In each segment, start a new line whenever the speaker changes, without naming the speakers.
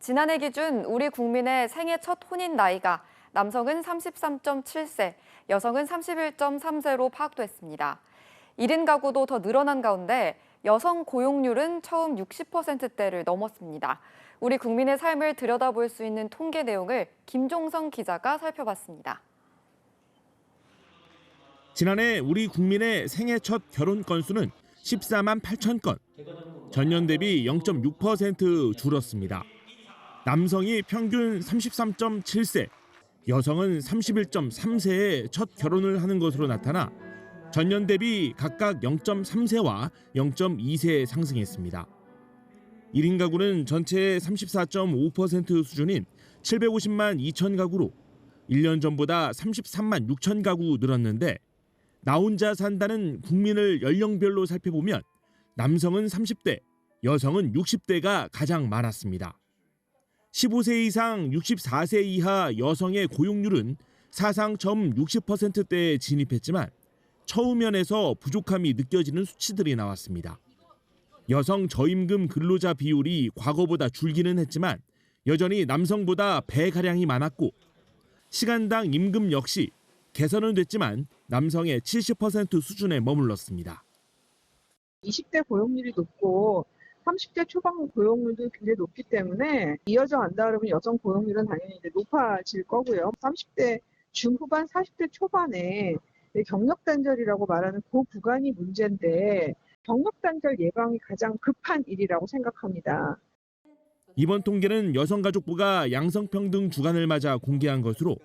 지난해 기준 우리 국민의 생애 첫 혼인 나이가 남성은 33.7세, 여성은 31.3세로 파악됐습니다. 1인 가구도 더 늘어난 가운데 여성 고용률은 처음 60%대를 넘었습니다. 우리 국민의 삶을 들여다볼 수 있는 통계 내용을 김종성 기자가 살펴봤습니다.
지난해 우리 국민의 생애 첫 결혼 건수는 14만 8천 건. 전년 대비 0.6% 줄었습니다. 남성이 평균 33.7세, 여성은 31.3세에 첫 결혼을 하는 것으로 나타나 전년 대비 각각 0.3세와 0.2세 상승했습니다. 1인 가구는 전체의 34.5% 수준인 750만 2천 가구로 1년 전보다 33만 6천 가구 늘었는데 나 혼자 산다는 국민을 연령별로 살펴보면 남성은 30대, 여성은 60대가 가장 많았습니다. 15세 이상 64세 이하 여성의 고용률은 사상 처음 60%대에 진입했지만 처우면에서 부족함이 느껴지는 수치들이 나왔습니다. 여성 저임금 근로자 비율이 과거보다 줄기는 했지만 여전히 남성보다 배가량이 많았고 시간당 임금 역시 개선은 됐지만 남성의 70% 수준에 머물렀습니다.
20대 고용률이 높고 30대 초반 고용률도 굉장히 높기 때문에 이어져 간다 그러면 여성 고용률은 당연히 이제 높아질 거고요. 30대 중후반, 40대 초반에 경력 단절이라고 말하는 그 구간이 문제인데 경력 단절 예방이 가장 급한 일이라고 생각합니다.
이번 통계는 여성가족부가 양성평등 주간을 맞아 공개한 것으로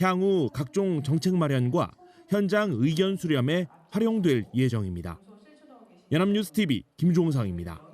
향후 각종 정책 마련과 현장 의견 수렴에 활용될 예정입니다. 연합뉴스 TV 김종성입니다.